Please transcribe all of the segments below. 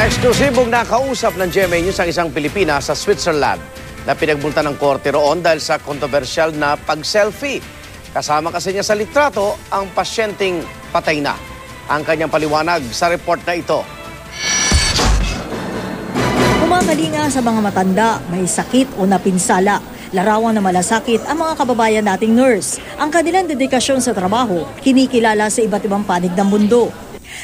Eksklusibong nakausap ng GMA News ang isang Pilipina sa Switzerland na pinagbulta ng korte roon dahil sa kontrobersyal na pag-selfie. Kasama kasi niya sa litrato ang pasyenteng patay na. Ang kanyang paliwanag sa report na ito. Kumakalinga sa mga matanda, may sakit o napinsala. Larawan na malasakit ang mga kababayan nating nurse. Ang kanilang dedikasyon sa trabaho, kinikilala sa iba't ibang panig ng mundo.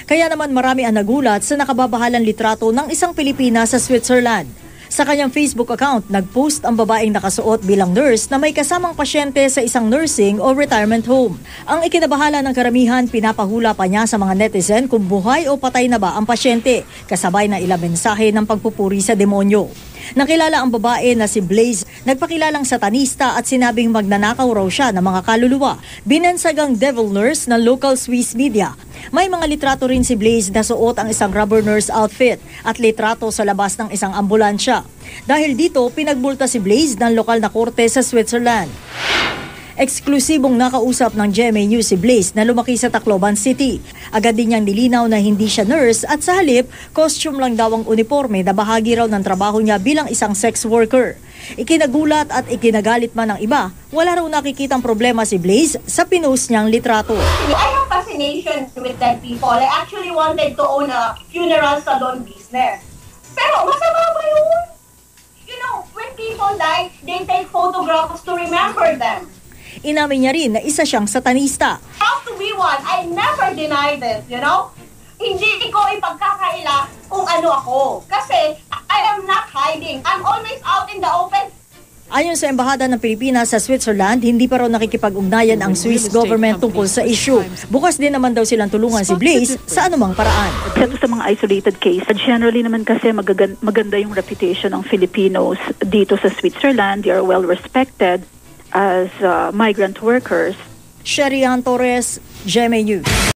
Kaya naman marami ang nagulat sa nakababahalang litrato ng isang Pilipina sa Switzerland. Sa kanyang Facebook account, nagpost ang babaeng nakasuot bilang nurse na may kasamang pasyente sa isang nursing o retirement home. Ang ikinabahala ng karamihan, pinapahula pa niya sa mga netizen kung buhay o patay na ba ang pasyente, kasabay na ilang mensahe ng pagpupuri sa demonyo. Nakilala ang babae na si Blaze, nagpakilalang satanista at sinabing magnanakaw raw siya ng mga kaluluwa. Binansagang devil nurse ng local Swiss media. May mga litrato rin si Blaze na suot ang isang rubber nurse outfit at litrato sa labas ng isang ambulansya. Dahil dito, pinagbulta si Blaze ng lokal na korte sa Switzerland. Eksklusibong nakausap ng GMA News si Blaze na lumaki sa Tacloban City. Agad din niyang nilinaw na hindi siya nurse at sa halip, costume lang daw ang uniforme na bahagi raw ng trabaho niya bilang isang sex worker. Ikinagulat at ikinagalit man ng iba, wala raw nakikitang problema si Blaze sa pinost niyang litrato. I have fascination with dead people. I actually wanted to own a funeral salon business. Pero masama ba yun? You know, when people die, they take photographs to remember them. Inamin niya rin na isa siyang satanista. How to be one, I never denied it, you know? Hindi ko ipagkakaila kung ano ako. Kasi I am not hiding. I'm always out in the open. Ayon sa Embahada ng Pilipinas sa Switzerland, hindi pa raw nakikipag-ugnayan ang Swiss government tungkol sa issue. Bukas din naman daw silang tulungan si Blaze sa anumang paraan. Except sa mga isolated case. Generally naman kasi magagan- maganda yung reputation ng Filipinos dito sa Switzerland. They are well respected as uh, migrant workers. Sherian Torres, GMA News.